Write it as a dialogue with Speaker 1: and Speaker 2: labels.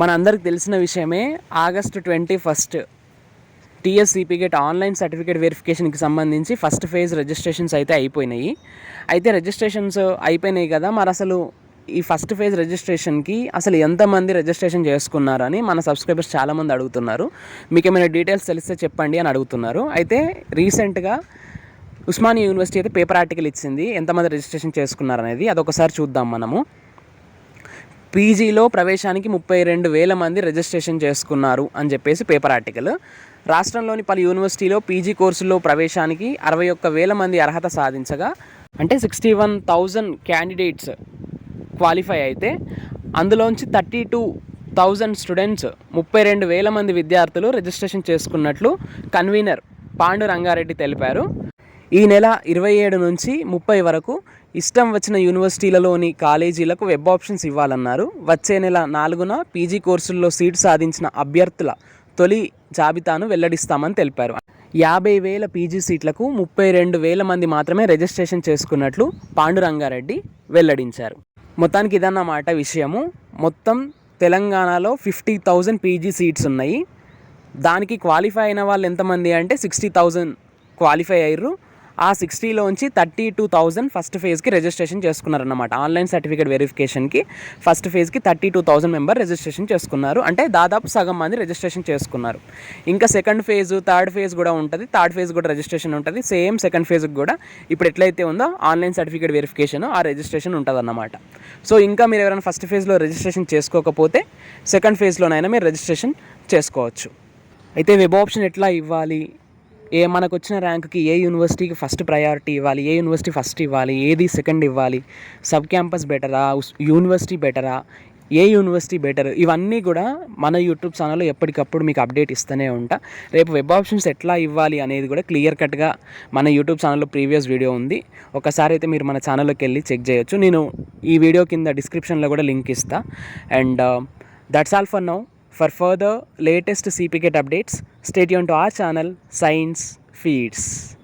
Speaker 1: మనందరికి తెలిసిన విషయమే August twenty first TSCP GET online certificate వెరిఫికేషన్కి సంబంధించి ఫస్ట్ ఫేజ్ రిజిస్ట్రేషన్స్ అయితే అయిపోయినాయి. అయితే రిజిస్ట్రేషన్స్ అయిపోయినాయి కదా మరి అసలు ఈ ఫస్ట్ ఫేజ్ రిజిస్ట్రేషన్కి అసలు ఎంతమంది రిజిస్ట్రేషన్ చేసుకున్నారని మన సబ్స్క్రైబర్స్ చాలామంది అడుగుతున్నారు. మీకు ఏమైనా డీటెయిల్స్ తెలిస్తే చెప్పండి అని అడుగుతున్నారు. అయితే రీసెంట్గా ఉస్మానియా యూనివర్సిటీ అయితే పేపర్ ఆర్టికల్ ఇచ్చింది ఎంతమంది రిజిస్ట్రేషన్ చేసుకున్నారనేది. అదొకసారి చూద్దాం మనము. పీజీలో ప్రవేశానికి ముప్పై రెండు వేల మంది రిజిస్ట్రేషన్ చేసుకున్నారు అని చెప్పేసి పేపర్ ఆర్టికల్. రాష్ట్రంలోని పలు యూనివర్సిటీలో పీజీ కోర్సుల్లో ప్రవేశానికి అరవై ఒక్క వేల మంది అర్హత సాధించగా అంటే sixty one thousand candidates qualify అయితే అందులోంచి థర్టీ టూ థౌజండ్ స్టూడెంట్స్ ముప్పై రెండు వేల మంది విద్యార్థులు రిజిస్ట్రేషన్ చేసుకున్నట్లు కన్వీనర్ పాండు రంగారెడ్డి తెలిపారు. ఈ నెల ఇరవై ఏడు నుంచి ముప్పై వరకు ఇష్టం వచ్చిన యూనివర్సిటీలలోని కాలేజీలకు వెబ్ ఆప్షన్స్ ఇవ్వాలన్నారు. వచ్చే నెల నాలుగున పీజీ కోర్సుల్లో సీటు సాధించిన అభ్యర్థుల తొలి జాబితాను వెల్లడిస్తామని తెలిపారు. యాభై వేల పీజీ సీట్లకు ముప్పై రెండు వేల మంది మాత్రమే రిజిస్ట్రేషన్ చేసుకున్నట్లు పాండురంగారెడ్డి వెల్లడించారు. మొత్తానికి ఇదన్నమాట విషయము. మొత్తం తెలంగాణలో ఫిఫ్టీ థౌజండ్ పీజీ సీట్స్ ఉన్నాయి. దానికి క్వాలిఫై అయిన వాళ్ళు ఎంతమంది అంటే సిక్స్టీ థౌజండ్ క్వాలిఫై అయ్యారు ఆ సిక్స్టీలోంచి థర్టీ టూ థౌజండ్ ఫస్ట్ ఫేజ్కి రిజిస్ట్రేషన్ చేసుకున్నారన్నమాట. ఆన్లైన్ సర్టిఫికేట్ వెరిఫికేషన్కి first ఫేజ్కి thirty two thousand member registration చేసుకున్నారు. అంటే దాదాపు సగం మంది రిజిస్ట్రేషన్ చేసుకున్నారు. ఇంకా సెకండ్ ఫేజ్ థర్డ్ ఫేజ్ కూడా ఉంటుంది. థర్డ్ ఫేజ్ కూడా రిజిస్ట్రేషన్ ఉంటుంది. సేమ్ సెకండ్ ఫేజ్కి కూడా ఇప్పుడు ఎట్లయితే ఉందో ఆన్లైన్ సర్టిఫికేట్ వెరిఫికేషన్ ఆ రిజిస్ట్రేషన్ ఉంటుంది అన్నమాట సో ఇంకా మీరు ఎవరైనా ఫస్ట్ ఫేజ్లో రిజిస్ట్రేషన్ చేసుకోకపోతే సెకండ్ ఫేజ్లోనైనా మీరు రిజిస్ట్రేషన్ చేసుకోవచ్చు. అయితే వెబ్ ఆప్షన్ ఎట్లా ఇవ్వాలి? ఏ మనకు వచ్చిన ర్యాంక్కి ఏ యూనివర్సిటీకి ఫస్ట్ ప్రయారిటీ ఇవ్వాలి ఏ యూనివర్సిటీ ఫస్ట్ ఇవ్వాలి ఏది సెకండ్ ఇవ్వాలి సబ్ క్యాంపస్ బెటరా యూనివర్సిటీ బెటరా ఏ యూనివర్సిటీ బెటర్ ఇవన్నీ కూడా మన యూట్యూబ్ ఛానల్లో ఎప్పటికప్పుడు మీకు అప్డేట్ ఇస్తూనే ఉంటా. రేపు వెబ్ ఆప్షన్స్ ఎట్లా ఇవ్వాలి అనేది కూడా క్లియర్ కట్గా మన యూట్యూబ్ ఛానల్లో ప్రీవియస్ వీడియో ఉంది. ఒకసారి అయితే మీరు మన ఛానల్లోకి వెళ్ళి చెక్ చేయొచ్చు. నేను ఈ వీడియో కింద డిస్క్రిప్షన్లో కూడా లింక్ ఇస్తా. And that's all for now For further latest CPCAT updates, stay tuned to our channel Science Feeds.